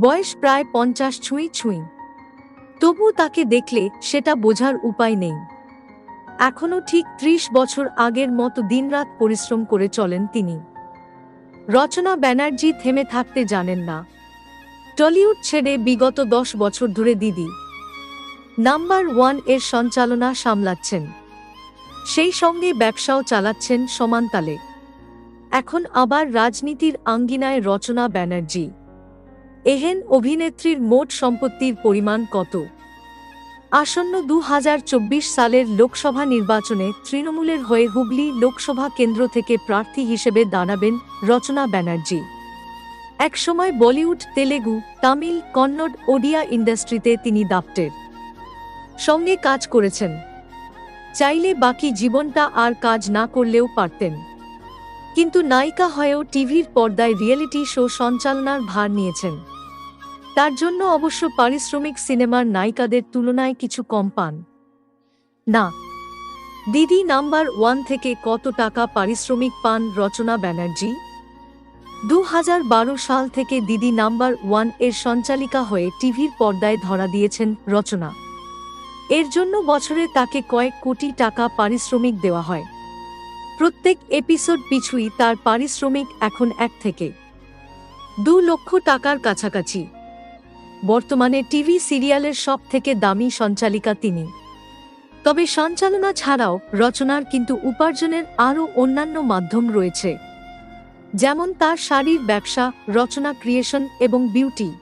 বয়স প্রায় পঞ্চাশ ছুঁই ছুঁই। তবু তাকে দেখলে সেটা বোঝার উপায় নেই। এখনও ঠিক ত্রিশ বছর আগের মতো দিনরাত পরিশ্রম করে চলেন তিনি। রচনা ব্যানার্জি থেমে থাকতে জানেন না। টলিউড ছেড়ে বিগত দশ বছর ধরে দিদি। নাম্বার ওয়ানের সঞ্চালনা সামলাচ্ছেন। সেই সঙ্গে ব্যবসাও চালাচ্ছেন সমানতালে। এখন আবার রাজনীতির আঙ্গিনায় রচনা ব্যানার্জি। এহেন অভিনেত্রীর মোট সম্পত্তির পরিমাণ কত? আসন্ন দু হাজার চব্বিশ সালের লোকসভা নির্বাচনে তৃণমূলের হয়ে হুগলি লোকসভা কেন্দ্র থেকে প্রার্থী হিসেবে দাঁড়াবেন রচনা ব্যানার্জি। একসময় বলিউড, তেলেগু, তামিল, কন্নড়, ওডিয়া ইন্ডাস্ট্রিতে তিনি দাপ্টের সঙ্গে কাজ করেছেন। চাইলে বাকি জীবনটা আর কাজ না করলেও পারতেন। কিন্তু নায়িকা হয়েও টিভির পর্দায় রিয়েলিটি শো সঞ্চালনার ভার নিয়েছেন। তার জন্য অবশ্য পারিশ্রমিক সিনেমার নায়িকাদের তুলনায় কিছু কম পান। না, দিদি নাম্বার ওয়ান থেকে কত টাকা পারিশ্রমিক পান রচনা ব্যানার্জি? দু হাজার বারো সাল থেকে দিদি নাম্বার ওয়ানের সঞ্চালিকা হয়ে টিভির পর্দায় ধরা দিয়েছেন রচনা। এর জন্য বছরে তাকে কয়েক কোটি টাকা পারিশ্রমিক দেওয়া হয়। প্রত্যেক এপিসোড পিছুই তার পারিশ্রমিক এখন এক থেকে দু লক্ষ টাকার কাছাকাছি। বর্তমানে টিভি সিরিয়ালের সব থেকে দামি সঞ্চালিকা তিনি। তবে সঞ্চালনা ছাড়াও রচনার কিন্তু উপার্জনের আরও অন্যান্য মাধ্যম রয়েছে। যেমন তার শাড়ির ব্যবসা, রচনা ক্রিয়েশন এবং বিউটি।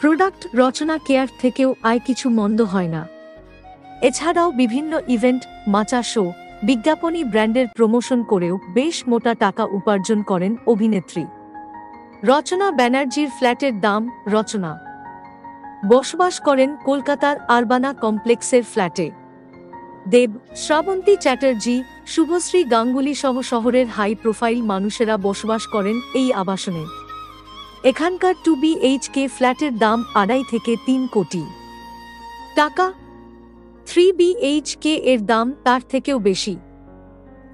প্রোডাক্ট রচনা কেয়ার থেকেও আয় কিছু মন্দ হয় না। এছাড়াও বিভিন্ন ইভেন্ট, মাচা শো, বিজ্ঞাপনী ব্র্যান্ডের প্রমোশন করেও বেশ মোটা টাকা উপার্জন করেন অভিনেত্রী। রচনা ব্যানার্জির ফ্ল্যাটের দাম, রচনা। বসবাস করেন কলকাতার আরবানা কমপ্লেক্সের ফ্ল্যাটে। দেব, শ্রাবন্তী চ্যাটার্জি, শুভশ্রী গাঙ্গুলি সহ শহরের হাই প্রোফাইল মানুষেরা বসবাস করেন এই আবাসনে। এখানকার টু বিএইচকে ফ্ল্যাটের দাম আড়াই থেকে তিন কোটি। টাকা? থ্রি বিএইচকে এর দাম তার থেকেও বেশি।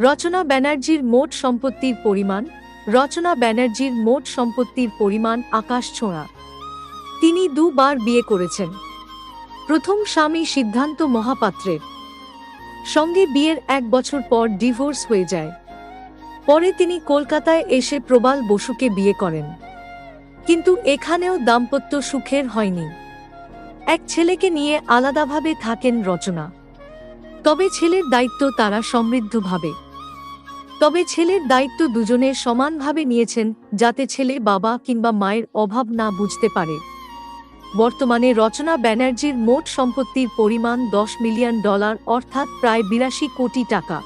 রচনা ব্যানার্জির মোট সম্পত্তির পরিমাণ? রচনা ব্যানার্জির মোট সম্পত্তির পরিমাণ আকাশ ছোঁয়া। তিনি দুবার বিয়ে করেছেন। প্রথম স্বামী সিদ্ধান্ত মহাপাত্রের। সঙ্গে বিয়ের এক বছর পর ডিভোর্স হয়ে যায়। পরে তিনি কলকাতায় এসে প্রবাল বসুকে বিয়ে করেন। কিন্তু এখানেও দাম্পত্য সুখের হয়নি। এক ছেলেকে নিয়ে আলাদাভাবে থাকেন রচনা। তবে ছেলের দায়িত্ব তারা সমৃদ্ধভাবে তবে ছেলের দায়িত্ব দুজনে সমানভাবে নিয়েছেন যাতে ছেলে বাবা কিংবা মায়ের অভাব না বুঝতে পারে। বর্তমানে রচনা ব্যানার্জির মোট সম্পত্তির পরিমাণ দশ মিলিয়ন ডলার অর্থাৎ প্রায় বিরাশি কোটি টাকা।